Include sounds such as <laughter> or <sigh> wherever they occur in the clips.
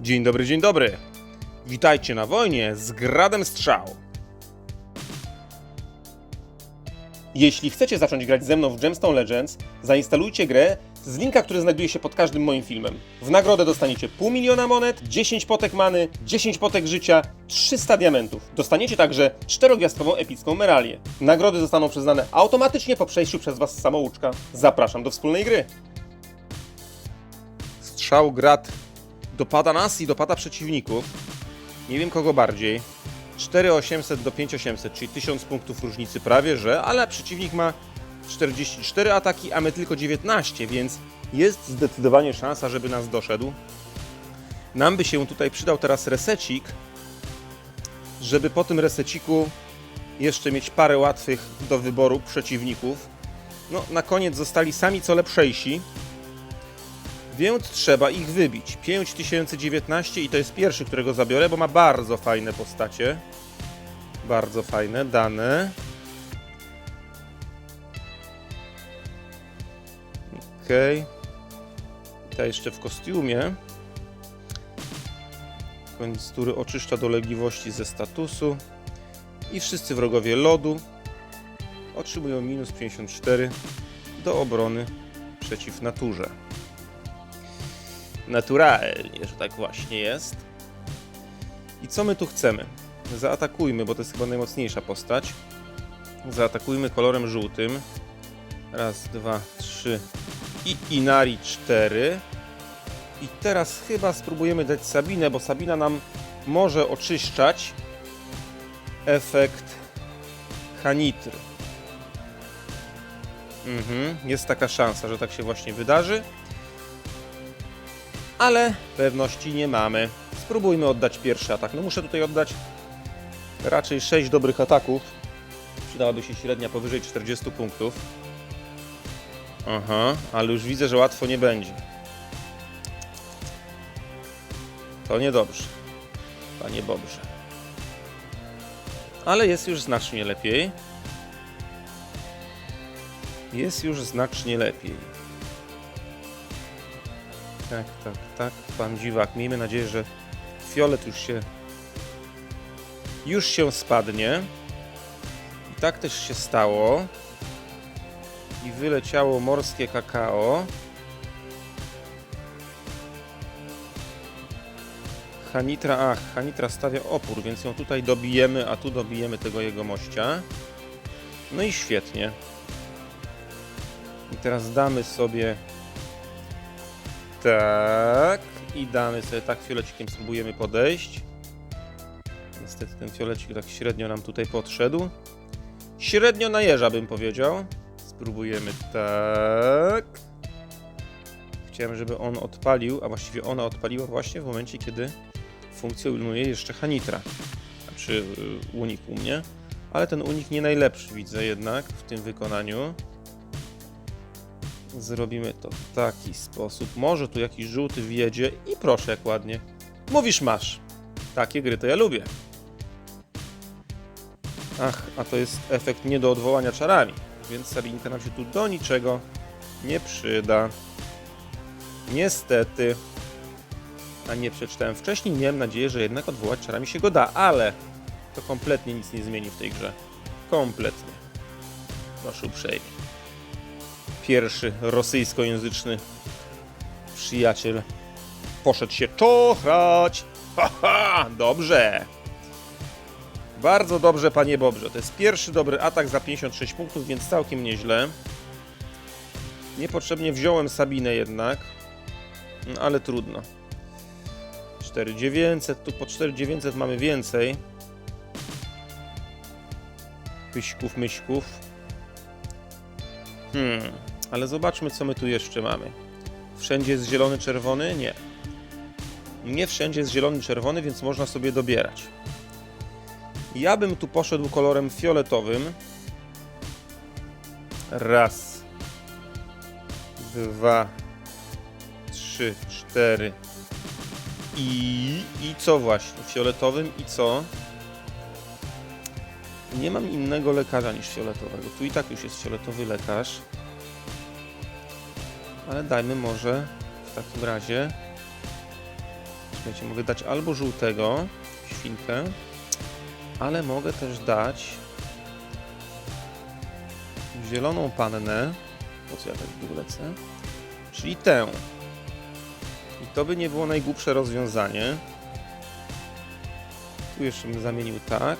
Dzień dobry, dzień dobry. Witajcie na wojnie z Gradem Strzał. Jeśli chcecie zacząć grać ze mną w Gemstone Legends, zainstalujcie grę z linka, który znajduje się pod każdym moim filmem. W nagrodę dostaniecie pół miliona monet, 10 potek many, 10 potek życia, 300 diamentów. Dostaniecie także czterogwiazdkową epicką meralię. Nagrody zostaną przyznane automatycznie po przejściu przez Was samouczka. Zapraszam do wspólnej gry. Strzał grad dopada nas i dopada przeciwników. Nie wiem kogo bardziej. 4800 do 5800, czyli 1000 punktów różnicy prawie, że, ale przeciwnik ma 44 ataki, a my tylko 19, więc jest zdecydowanie szansa, żeby nas doszedł. Nam by się tutaj przydał teraz resecik, żeby po tym reseciku jeszcze mieć parę łatwych do wyboru przeciwników. No, na koniec zostali sami co lepszejsi, więc trzeba ich wybić. 5019 i to jest pierwszy, którego zabiorę, bo ma bardzo fajne postacie. Bardzo fajne dane. Okej. Ta jeszcze w kostiumie. Koniec tury oczyszcza dolegliwości ze statusu. I wszyscy wrogowie lodu otrzymują minus 54 do obrony przeciw naturze naturalnie, że tak właśnie jest. I co my tu chcemy? Zaatakujmy, bo to jest chyba najmocniejsza postać. Zaatakujmy kolorem żółtym. Raz, dwa, trzy i Inari cztery. I teraz chyba spróbujemy dać Sabinę, bo Sabina nam może oczyszczać efekt Hanitry. Mhm, jest taka szansa, że tak się właśnie wydarzy ale pewności nie mamy. Spróbujmy oddać pierwszy atak. No muszę tutaj oddać raczej 6 dobrych ataków. Przydałaby się średnia powyżej 40 punktów. Aha, ale już widzę, że łatwo nie będzie. To niedobrze. Panie Bobrze. Ale jest już znacznie lepiej. Jest już znacznie lepiej. Tak, tak, tak, pan dziwak. Miejmy nadzieję, że fiolet już się już się spadnie. I tak też się stało. I wyleciało morskie kakao. Hanitra, ach, Hanitra stawia opór, więc ją tutaj dobijemy, a tu dobijemy tego jego mościa. No i świetnie. I teraz damy sobie tak. I damy sobie tak fiolecikiem spróbujemy podejść. Niestety ten fiolecik tak średnio nam tutaj podszedł. Średnio na jeża bym powiedział. Spróbujemy tak. Chciałem, żeby on odpalił, a właściwie ona odpaliła właśnie w momencie, kiedy funkcjonuje jeszcze Hanitra. Znaczy y, unik u mnie. Ale ten unik nie najlepszy widzę jednak w tym wykonaniu. Zrobimy to w taki sposób. Może tu jakiś żółty wjedzie i proszę jak ładnie. Mówisz masz. Takie gry to ja lubię. Ach, a to jest efekt nie do odwołania czarami, więc Sabinka nam się tu do niczego nie przyda. Niestety. A nie przeczytałem wcześniej, miałem nadzieję, że jednak odwołać czarami się go da, ale to kompletnie nic nie zmieni w tej grze. Kompletnie. Proszę uprzejmie pierwszy rosyjskojęzyczny przyjaciel poszedł się czochrać. Haha, dobrze. Bardzo dobrze, panie Bobrze. To jest pierwszy dobry atak za 56 punktów, więc całkiem nieźle. Niepotrzebnie wziąłem Sabinę jednak, no, ale trudno. 4900, tu po 4900 mamy więcej. Pyśków, myśków. Hmm, ale zobaczmy, co my tu jeszcze mamy. Wszędzie jest zielony, czerwony? Nie. Nie wszędzie jest zielony, czerwony, więc można sobie dobierać. Ja bym tu poszedł kolorem fioletowym. Raz. Dwa. Trzy, cztery. I... I co właśnie? Fioletowym i co? Nie mam innego lekarza niż fioletowego. Tu i tak już jest fioletowy lekarz. Ale dajmy może w takim razie Czekajcie, mogę dać albo żółtego, świnkę, ale mogę też dać zieloną pannę. Po co ja tak w lecę? Czyli tę. I to by nie było najgłupsze rozwiązanie. Tu jeszcze bym zamienił tak.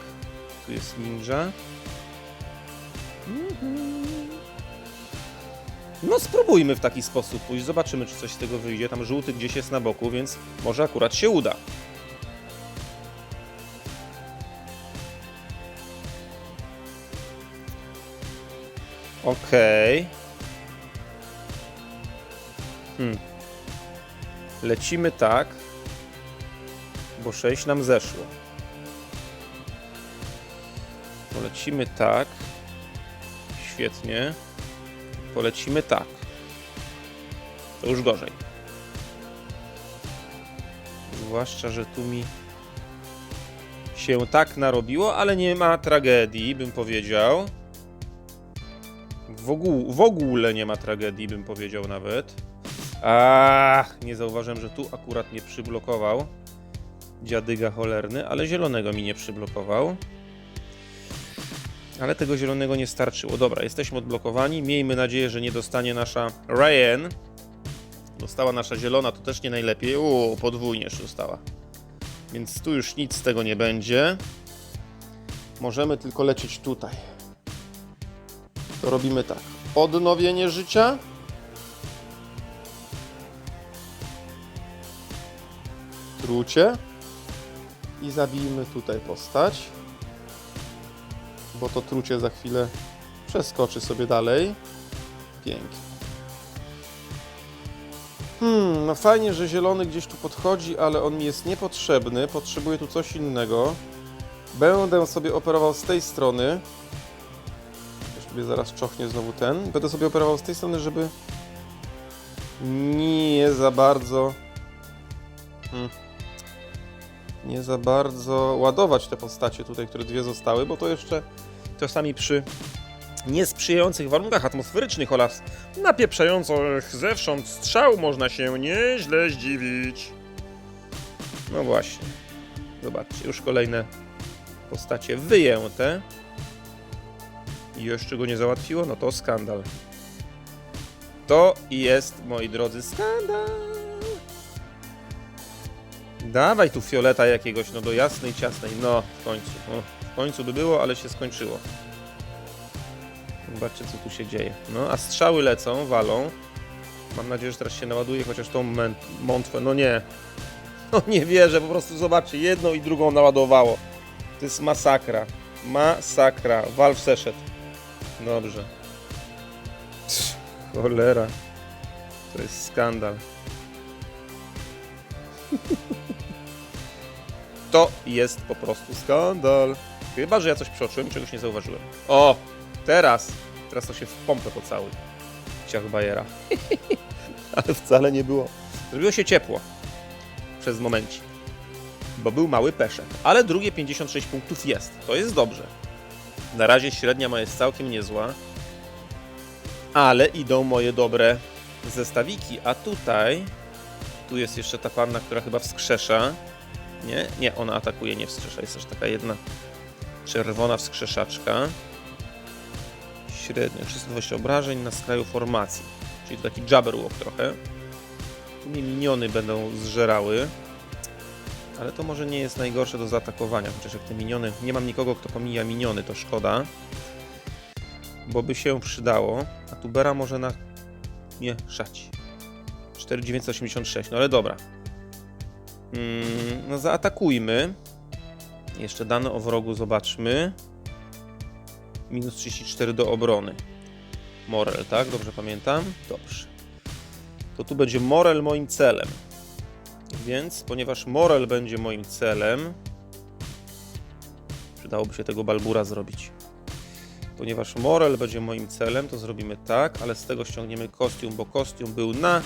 Tu jest ninja. Mhm. No spróbujmy w taki sposób pójść, zobaczymy czy coś z tego wyjdzie. Tam żółty gdzieś jest na boku, więc może akurat się uda. Okej. Hmm. Lecimy tak, bo 6 nam zeszło. Polecimy tak. Świetnie. Polecimy tak. To już gorzej. Zwłaszcza, że tu mi się tak narobiło, ale nie ma tragedii, bym powiedział. W ogóle, w ogóle nie ma tragedii, bym powiedział nawet. Ach, nie zauważyłem, że tu akurat nie przyblokował dziadyga cholerny, ale zielonego mi nie przyblokował. Ale tego zielonego nie starczyło. Dobra, jesteśmy odblokowani. Miejmy nadzieję, że nie dostanie nasza Ryan. Dostała nasza zielona, to też nie najlepiej. Uuu, podwójnie już dostała. Więc tu już nic z tego nie będzie. Możemy tylko lecieć tutaj. To robimy tak. Odnowienie życia. Trucie. I zabijmy tutaj postać bo to trucie za chwilę przeskoczy sobie dalej. Pięknie. Hmm, no fajnie, że zielony gdzieś tu podchodzi, ale on mi jest niepotrzebny. Potrzebuję tu coś innego. Będę sobie operował z tej strony. Też sobie zaraz czochnie znowu ten. Będę sobie operował z tej strony, żeby nie za bardzo... Hmm nie za bardzo ładować te postacie tutaj, które dwie zostały, bo to jeszcze czasami przy niesprzyjających warunkach atmosferycznych oraz napieprzających zewsząd strzał można się nieźle zdziwić. No właśnie. Zobaczcie, już kolejne postacie wyjęte. I jeszcze go nie załatwiło? No to skandal. To jest, moi drodzy, skandal. Dawaj tu fioleta jakiegoś, no do jasnej, ciasnej. No, w końcu. W końcu by było, ale się skończyło. Zobaczcie, co tu się dzieje. No, a strzały lecą, walą. Mam nadzieję, że teraz się naładuje chociaż tą mątwę. No nie. <laughs> No nie wierzę, po prostu zobaczcie, jedną i drugą naładowało. To jest masakra. Masakra. Valve zeszedł. Dobrze. Psz, Cholera. To jest skandal. <laughs> To jest po prostu skandal. Chyba, że ja coś przeoczyłem, czegoś nie zauważyłem. O! Teraz! Teraz to się w pompę pocałuj. Ciach Bajera. <laughs> Ale wcale nie było. Zrobiło się ciepło. Przez momencik. Bo był mały peszek. Ale drugie 56 punktów jest. To jest dobrze. Na razie średnia ma jest całkiem niezła. Ale idą moje dobre zestawiki. A tutaj... Tu jest jeszcze ta panna, która chyba wskrzesza. Nie, nie, ona atakuje, nie wskrzesza. Jest też taka jedna czerwona wskrzeszaczka. Średnio 320 obrażeń na skraju formacji. Czyli to taki jabberwock trochę. Tu mnie miniony będą zżerały. Ale to może nie jest najgorsze do zaatakowania, chociaż jak te miniony... Nie mam nikogo, kto pomija miniony, to szkoda. Bo by się przydało. A Tubera może na... Nie, szać. 4986, no ale dobra. Mm, no zaatakujmy. Jeszcze dane o wrogu zobaczmy. Minus 34 do obrony. Morel, tak? Dobrze pamiętam? Dobrze. To tu będzie Morel moim celem. Więc, ponieważ Morel będzie moim celem, przydałoby się tego Balbura zrobić. Ponieważ Morel będzie moim celem, to zrobimy tak, ale z tego ściągniemy kostium, bo kostium był na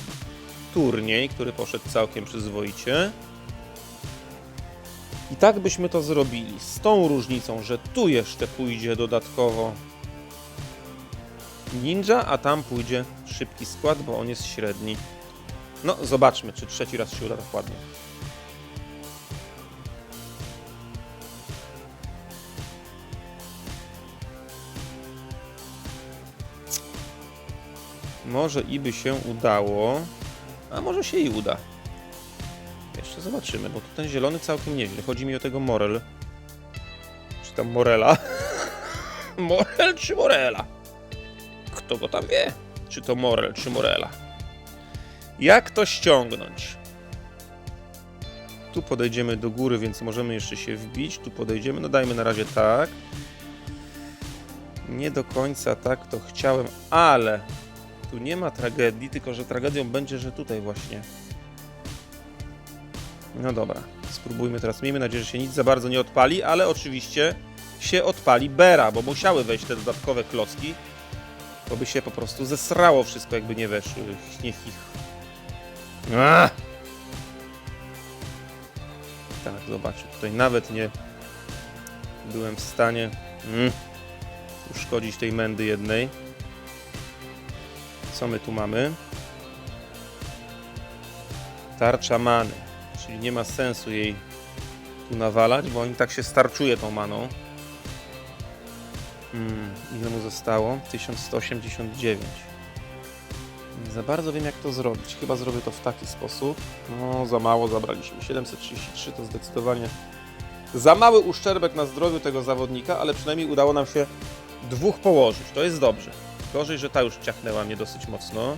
turniej, który poszedł całkiem przyzwoicie. I tak byśmy to zrobili, z tą różnicą, że tu jeszcze pójdzie dodatkowo ninja, a tam pójdzie szybki skład, bo on jest średni. No, zobaczmy, czy trzeci raz się uda tak ładnie. Może i by się udało, a może się i uda. Jeszcze zobaczymy, bo tu ten zielony całkiem nieźle. Chodzi mi o tego Morel. Czy tam Morela? <laughs> Morel czy Morela? Kto go tam wie? Czy to Morel czy Morela? Jak to ściągnąć? Tu podejdziemy do góry, więc możemy jeszcze się wbić. Tu podejdziemy, no dajmy na razie tak. Nie do końca tak to chciałem, ale tu nie ma tragedii, tylko że tragedią będzie, że tutaj właśnie. No dobra, spróbujmy teraz. Miejmy nadzieję, że się nic za bardzo nie odpali, ale oczywiście się odpali Bera, bo musiały wejść te dodatkowe klocki, bo by się po prostu zesrało wszystko, jakby nie weszły. Niech ich... Ach! Tak, zobaczcie, tutaj nawet nie byłem w stanie mm, uszkodzić tej mędy jednej. Co my tu mamy? Tarcza many, czyli nie ma sensu jej tu nawalać, bo on tak się starczuje tą maną. Hmm, ile mu zostało? 1189. Nie za bardzo wiem jak to zrobić. Chyba zrobię to w taki sposób. No, za mało zabraliśmy. 733 to zdecydowanie za mały uszczerbek na zdrowiu tego zawodnika, ale przynajmniej udało nam się dwóch położyć. To jest dobrze. Gorzej, że ta już ciachnęła mnie dosyć mocno.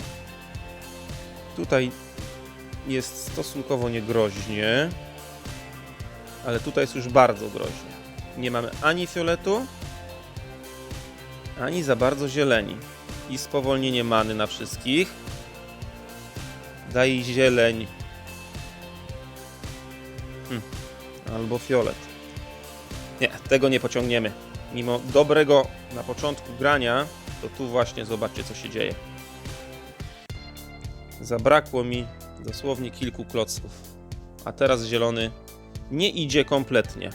Tutaj jest stosunkowo niegroźnie, ale tutaj jest już bardzo groźnie. Nie mamy ani fioletu, ani za bardzo zieleni. I spowolnienie many na wszystkich. Daj zieleń. Hm. Albo fiolet. Nie, tego nie pociągniemy. Mimo dobrego na początku grania, to tu właśnie zobaczcie co się dzieje. Zabrakło mi dosłownie kilku klocków. A teraz zielony nie idzie kompletnie.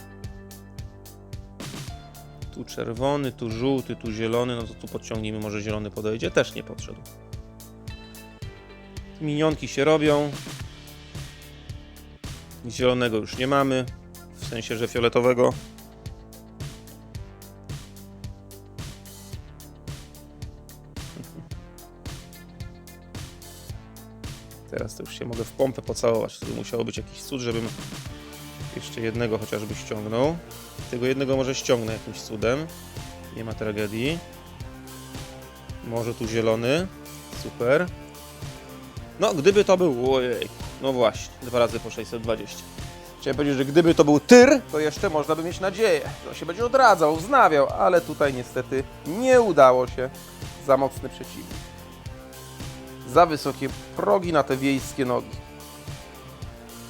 Tu czerwony, tu żółty, tu zielony, no to tu podciągnijmy, może zielony podejdzie. Też nie podszedł. Minionki się robią. Zielonego już nie mamy. W sensie, że fioletowego. Teraz to już się mogę w pompę pocałować. To musiało być jakiś cud, żebym jeszcze jednego chociażby ściągnął. Tego jednego może ściągnę jakimś cudem. Nie ma tragedii. Może tu zielony. Super. No, gdyby to był... Ojej. No właśnie, dwa razy po 620. Chciałem powiedzieć, że gdyby to był tyr, to jeszcze można by mieć nadzieję, że on się będzie odradzał, wznawiał, ale tutaj niestety nie udało się. Za mocny przeciwnik. Za wysokie progi na te wiejskie nogi.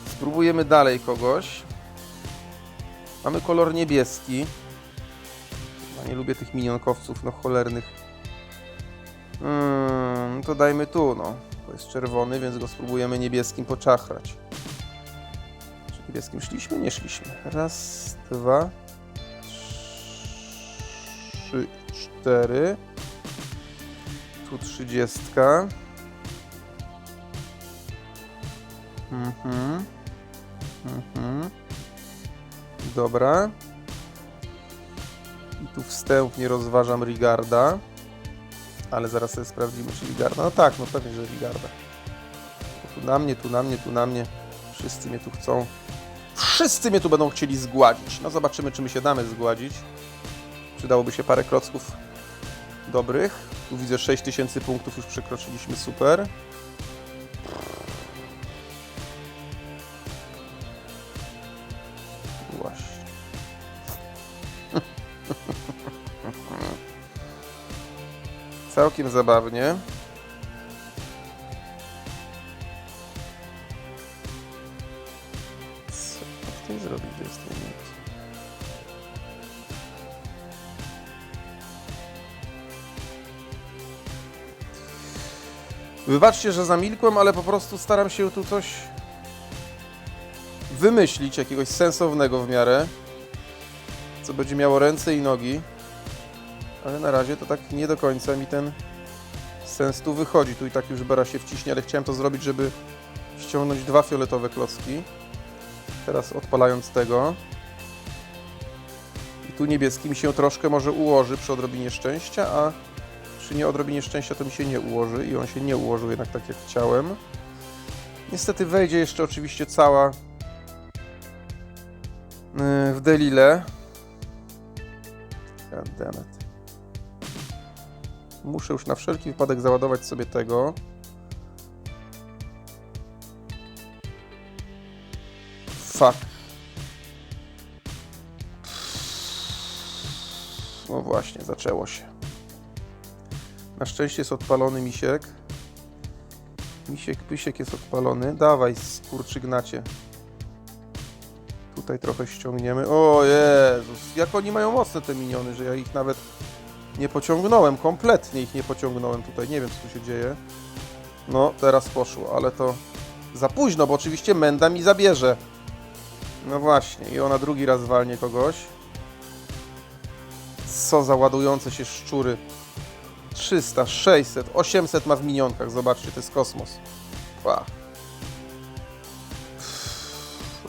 Spróbujemy dalej kogoś. Mamy kolor niebieski. Ja nie lubię tych minionkowców, no cholernych. Hmm, to dajmy tu, no. To jest czerwony, więc go spróbujemy niebieskim poczachrać. Czy niebieskim szliśmy? Nie szliśmy. Raz, dwa, trzy, cztery. Tu trzydziestka. Mhm. Mhm. Dobra. I tu wstępnie rozważam Rigarda. Ale zaraz sobie sprawdzimy, czy Rigarda. No tak, no pewnie, że Rigarda. Tu na mnie, tu na mnie, tu na mnie. Wszyscy mnie tu chcą. Wszyscy mnie tu będą chcieli zgładzić. No zobaczymy, czy my się damy zgładzić. Przydałoby się parę klocków dobrych. Tu widzę 6000 punktów już przekroczyliśmy, super. Całkiem zabawnie. Co tutaj zrobić w 20 minut? Wybaczcie, że zamilkłem, ale po prostu staram się tu coś wymyślić, jakiegoś sensownego w miarę, co będzie miało ręce i nogi, ale na razie to tak nie do końca mi ten sens tu wychodzi. Tu i tak już Bera się wciśnie, ale chciałem to zrobić, żeby ściągnąć dwa fioletowe klocki. Teraz odpalając tego. I tu niebieskim się troszkę może ułoży przy odrobinie szczęścia, a przy nieodrobinie szczęścia to mi się nie ułoży i on się nie ułożył jednak tak jak chciałem. Niestety wejdzie jeszcze oczywiście cała yy, w Delile. God damn it. Muszę już na wszelki wypadek załadować sobie tego. Fuck. No właśnie, zaczęło się. Na szczęście jest odpalony misiek. Misiek, pysiek jest odpalony. Dawaj, skurczygnacie. Tutaj trochę ściągniemy. O Jezus, jak oni mają mocne te miniony, że ja ich nawet nie pociągnąłem. Kompletnie ich nie pociągnąłem tutaj. Nie wiem, co tu się dzieje. No, teraz poszło, ale to za późno, bo oczywiście Menda mi zabierze. No właśnie, i ona drugi raz walnie kogoś. Co za ładujące się szczury. 300, 600, 800 ma w minionkach. Zobaczcie, to jest kosmos. Ła.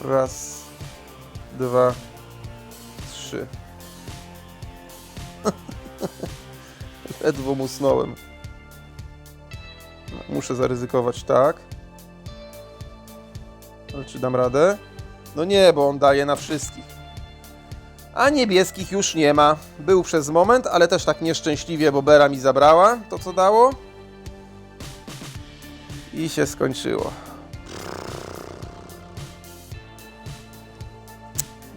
Raz, dwa, trzy. <laughs> Ledwo musnąłem. Muszę zaryzykować tak. Ale czy dam radę? No nie, bo on daje na wszystkich. A niebieskich już nie ma. Był przez moment, ale też tak nieszczęśliwie, bo Bera mi zabrała to, co dało. I się skończyło.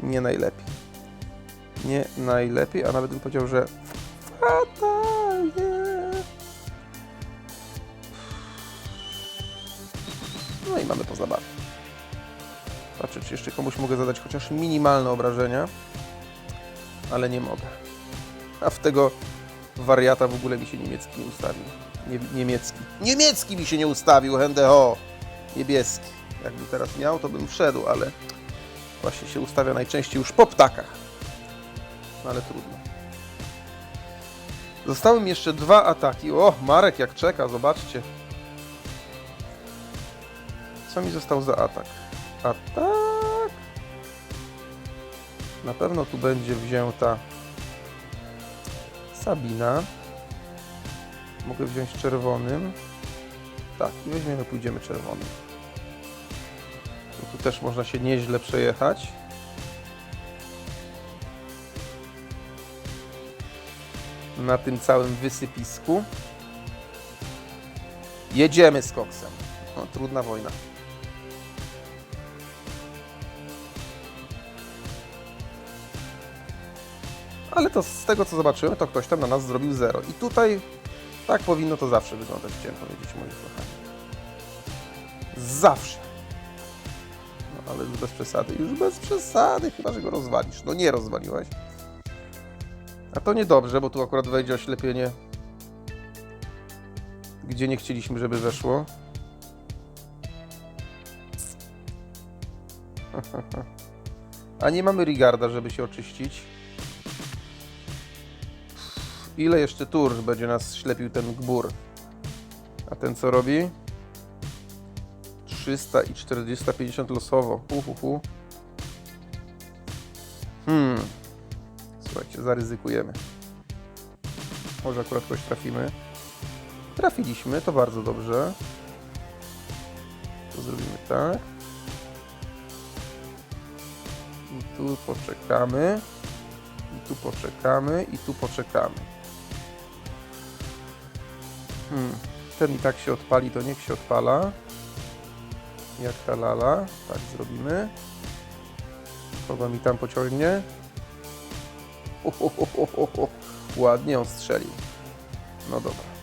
Nie najlepiej. Nie najlepiej, a nawet bym powiedział, że No i mamy po zabawie. Patrzę, czy jeszcze komuś mogę zadać chociaż minimalne obrażenia. Ale nie mogę. A w tego wariata w ogóle mi się niemiecki nie ustawił. Nie, niemiecki. Niemiecki mi się nie ustawił, Hendeho! Niebieski. Jakby teraz miał, to bym wszedł, ale właśnie się ustawia najczęściej już po ptakach. No ale trudno. Zostały mi jeszcze dwa ataki. O, Marek jak czeka, zobaczcie. Co mi został za atak? Atak. Na pewno tu będzie wzięta Sabina. Mogę wziąć czerwonym. Tak, i weźmiemy, pójdziemy czerwonym. Tu też można się nieźle przejechać. Na tym całym wysypisku. Jedziemy z koksem. No, trudna wojna. Ale to z tego co zobaczyłem, to ktoś tam na nas zrobił zero. I tutaj tak powinno to zawsze wyglądać, chciałem powiedzieć, moi kochani. Zawsze. No ale już bez przesady, już bez przesady, chyba że go rozwalisz. No nie rozwaliłeś. A to niedobrze, bo tu akurat wejdzie oślepienie, gdzie nie chcieliśmy, żeby weszło. <laughs> A nie mamy Rigarda, żeby się oczyścić. Ile jeszcze tur będzie nas ślepił ten gbur? A ten co robi? 300 i 450 losowo. Uhuhu. Hmm. Zaryzykujemy. Może akurat kogoś trafimy. Trafiliśmy, to bardzo dobrze. To zrobimy tak. I tu poczekamy. I tu poczekamy. I tu poczekamy. Hmm. Ten i tak się odpali, to niech się odpala. Jak ta lala. Tak zrobimy. Kogo mi tam pociągnie? <laughs> Ładnie on strzelił. No dobra.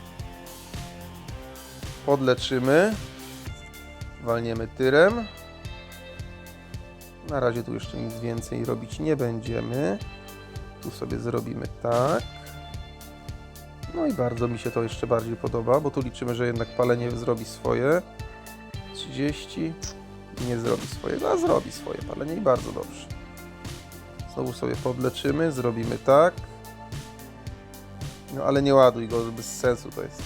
Podleczymy. Walniemy tyrem. Na razie tu jeszcze nic więcej robić nie będziemy. Tu sobie zrobimy tak. No i bardzo mi się to jeszcze bardziej podoba, bo tu liczymy, że jednak palenie zrobi swoje. 30 nie zrobi swojego, a zrobi swoje palenie i bardzo dobrze. Znowu sobie podleczymy, zrobimy tak. No ale nie ładuj go, bez sensu to jest.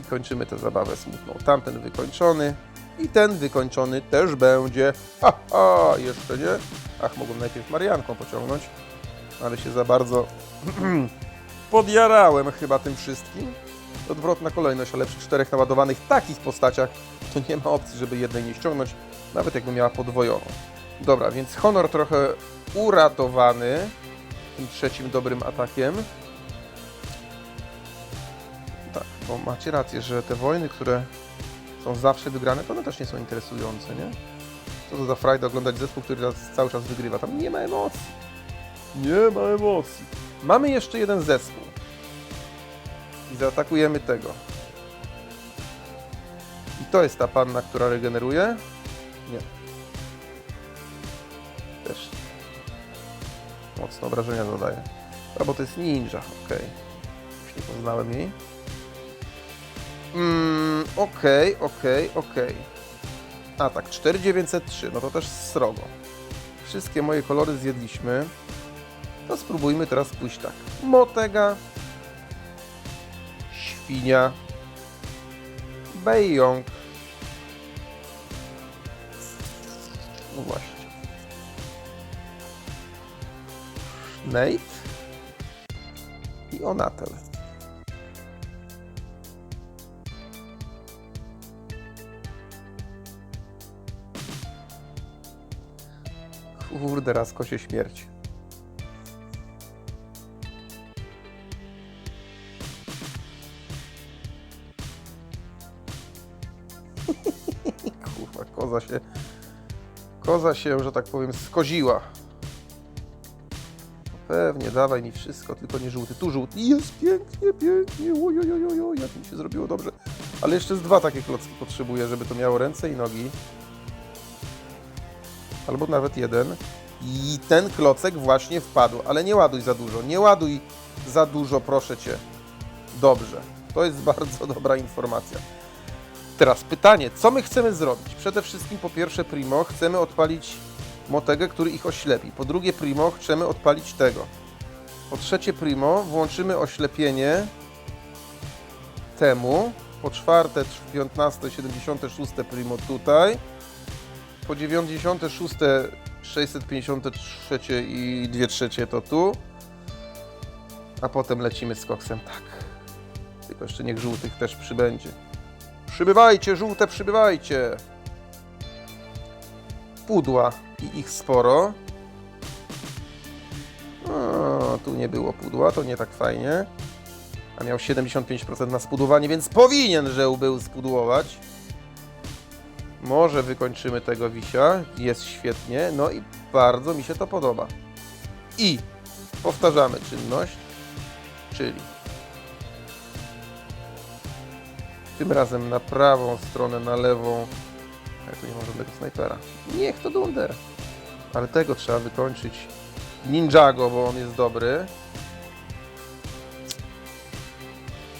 I kończymy tę zabawę smutną. Tamten wykończony i ten wykończony też będzie. Ha, ha, jeszcze nie. Ach, mogłem najpierw Marianką pociągnąć, ale się za bardzo <clears throat> podjarałem chyba tym wszystkim. Odwrotna kolejność, ale przy czterech naładowanych takich postaciach to nie ma opcji, żeby jednej nie ściągnąć, nawet jakby miała podwojoną. Dobra, więc honor trochę uratowany tym trzecim dobrym atakiem. Tak, bo macie rację, że te wojny, które są zawsze wygrane, to one też nie są interesujące, nie? Co to za frajda oglądać zespół, który nas cały czas wygrywa. Tam nie ma emocji. Nie ma emocji. Mamy jeszcze jeden zespół. I zaatakujemy tego. I to jest ta panna, która regeneruje? Nie. Mocno obrażenia zadaje. A bo to jest ninja, okej. Już nie poznałem jej. Mm, okej, okej, okej. A tak, 4903, no to też srogo. Wszystkie moje kolory zjedliśmy. To spróbujmy teraz pójść tak. Motega, świnia, bejong. No właśnie. Nate i Onatel. Kurde, raz kosie śmierć. <laughs> Kurwa, koza się... Koza się, że tak powiem, skoziła. Pewnie, dawaj mi wszystko, tylko nie żółty. Tu żółty. Jest pięknie, pięknie. Ojojojoj, jak mi się zrobiło dobrze. Ale jeszcze z dwa takie klocki potrzebuję, żeby to miało ręce i nogi. Albo nawet jeden. I ten klocek właśnie wpadł, ale nie ładuj za dużo. Nie ładuj za dużo, proszę cię. Dobrze. To jest <laughs> bardzo dobra informacja. Teraz pytanie, co my chcemy zrobić? Przede wszystkim po pierwsze Primo chcemy odpalić Motegę, który ich oślepi. Po drugie Primo chcemy odpalić tego. Po trzecie Primo włączymy oślepienie temu. Po czwarte 15, 76 Primo tutaj. Po 96 653 i 2 trzecie to tu. A potem lecimy z koksem tak. Tylko jeszcze niech żółtych też przybędzie. Przybywajcie, żółte, przybywajcie! Pudła i ich sporo. O, tu nie było pudła, to nie tak fajnie. A miał 75% na spudłowanie, więc powinien, że był spudłować. Może wykończymy tego wisia. Jest świetnie. No i bardzo mi się to podoba. I powtarzamy czynność, czyli tym razem na prawą stronę, na lewą. A ja tu nie mam żadnego snajpera. Niech to Dunder. Ale tego trzeba wykończyć. Ninjago, bo on jest dobry.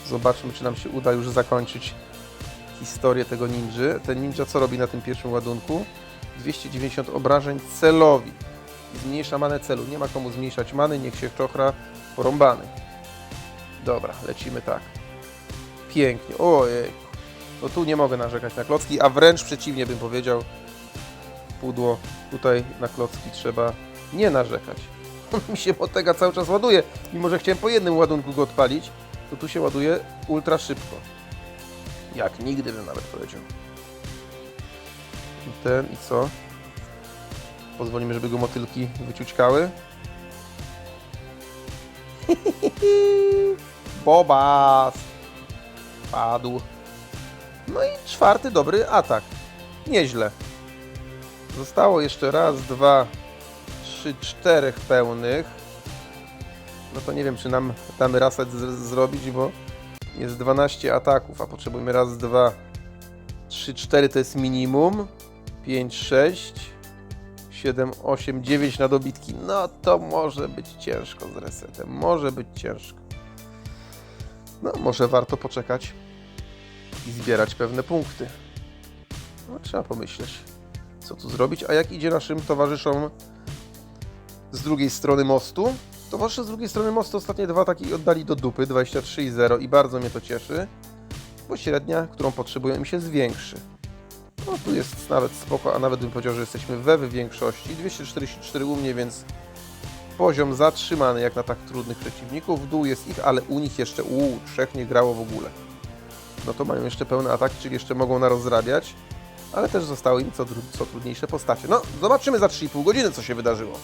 Zobaczmy, czy nam się uda już zakończyć historię tego ninży. Ten ninja co robi na tym pierwszym ładunku? 290 obrażeń celowi. Zmniejsza manę celu. Nie ma komu zmniejszać many, niech się czochra porąbany. Dobra, lecimy tak. Pięknie. Ojej. No tu nie mogę narzekać na klocki, a wręcz przeciwnie bym powiedział. Pudło. Tutaj na klocki trzeba nie narzekać. <laughs> Mi się Motega cały czas ładuje. Mimo, że chciałem po jednym ładunku go odpalić, to tu się ładuje ultra szybko. Jak nigdy bym nawet powiedział. I ten i co? Pozwolimy, żeby go motylki wyciućkały. <laughs> Bobas! Padł. No i czwarty dobry atak. Nieźle. Zostało jeszcze raz, dwa, trzy, czterech pełnych. No to nie wiem, czy nam damy reset z- zrobić, bo jest 12 ataków, a potrzebujemy raz, dwa, trzy, cztery to jest minimum. 5, 6, 7, 8, 9 na dobitki. No to może być ciężko z resetem. Może być ciężko. No, może warto poczekać i zbierać pewne punkty. No, trzeba pomyśleć, co tu zrobić. A jak idzie naszym towarzyszom z drugiej strony mostu? Towarzysze z drugiej strony mostu ostatnie dwa taki oddali do dupy, 23 i 0 i bardzo mnie to cieszy, bo średnia, którą potrzebują im się zwiększy. No tu jest nawet spoko, a nawet bym powiedział, że jesteśmy we w większości. 244 u mnie, więc poziom zatrzymany jak na tak trudnych przeciwników. W dół jest ich, ale u nich jeszcze u trzech nie grało w ogóle. No to mają jeszcze pełny atak, czyli jeszcze mogą narozrabiać, ale też zostały im co, co trudniejsze postacie. No, zobaczymy za 3,5 godziny, co się wydarzyło.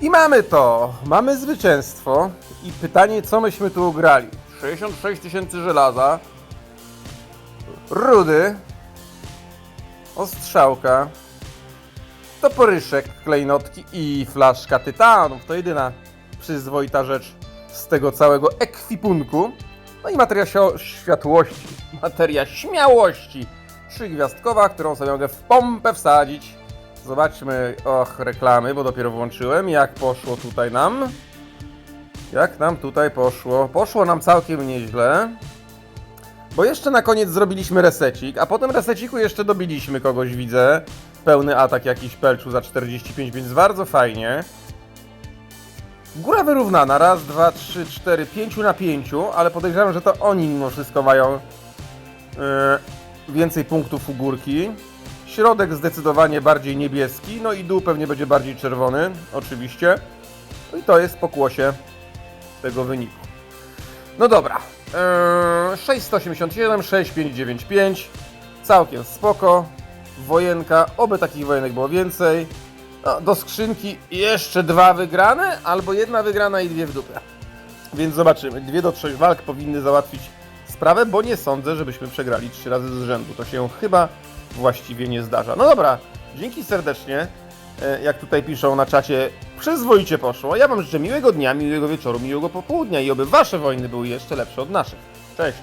I mamy to. Mamy zwycięstwo. I pytanie, co myśmy tu ugrali? 66 tysięcy żelaza. Rudy. Ostrzałka. Toporyszek, klejnotki i flaszka tytanów. To jedyna przyzwoita rzecz z tego całego ekwipunku. No i materia światłości. Materia śmiałości. Trzygwiazdkowa, którą sobie mogę w pompę wsadzić. Zobaczmy, och, reklamy, bo dopiero włączyłem. Jak poszło tutaj nam? Jak nam tutaj poszło? Poszło nam całkiem nieźle. Bo jeszcze na koniec zrobiliśmy resecik, a potem reseciku jeszcze dobiliśmy kogoś, widzę. Pełny atak jakiś pelczu za 45, więc bardzo fajnie. Góra wyrównana, raz, dwa, trzy, cztery, pięciu na pięciu, ale podejrzewam, że to oni mimo wszystko mają yy, więcej punktów u górki. Środek zdecydowanie bardziej niebieski, no i dół pewnie będzie bardziej czerwony, oczywiście. No i to jest pokłosie tego wyniku. No dobra. Eee, 687, 6595. Całkiem spoko. Wojenka. Oby takich wojenek było więcej. No, do skrzynki jeszcze dwa wygrane, albo jedna wygrana i dwie w dupę. Więc zobaczymy. Dwie do trzech walk powinny załatwić sprawę, bo nie sądzę, żebyśmy przegrali trzy razy z rzędu. To się chyba właściwie nie zdarza. No dobra, dzięki serdecznie. E, Jak tutaj piszą na czacie, przyzwoicie poszło. Ja Wam życzę miłego dnia, miłego wieczoru, miłego popołudnia i oby Wasze wojny były jeszcze lepsze od naszych. Cześć!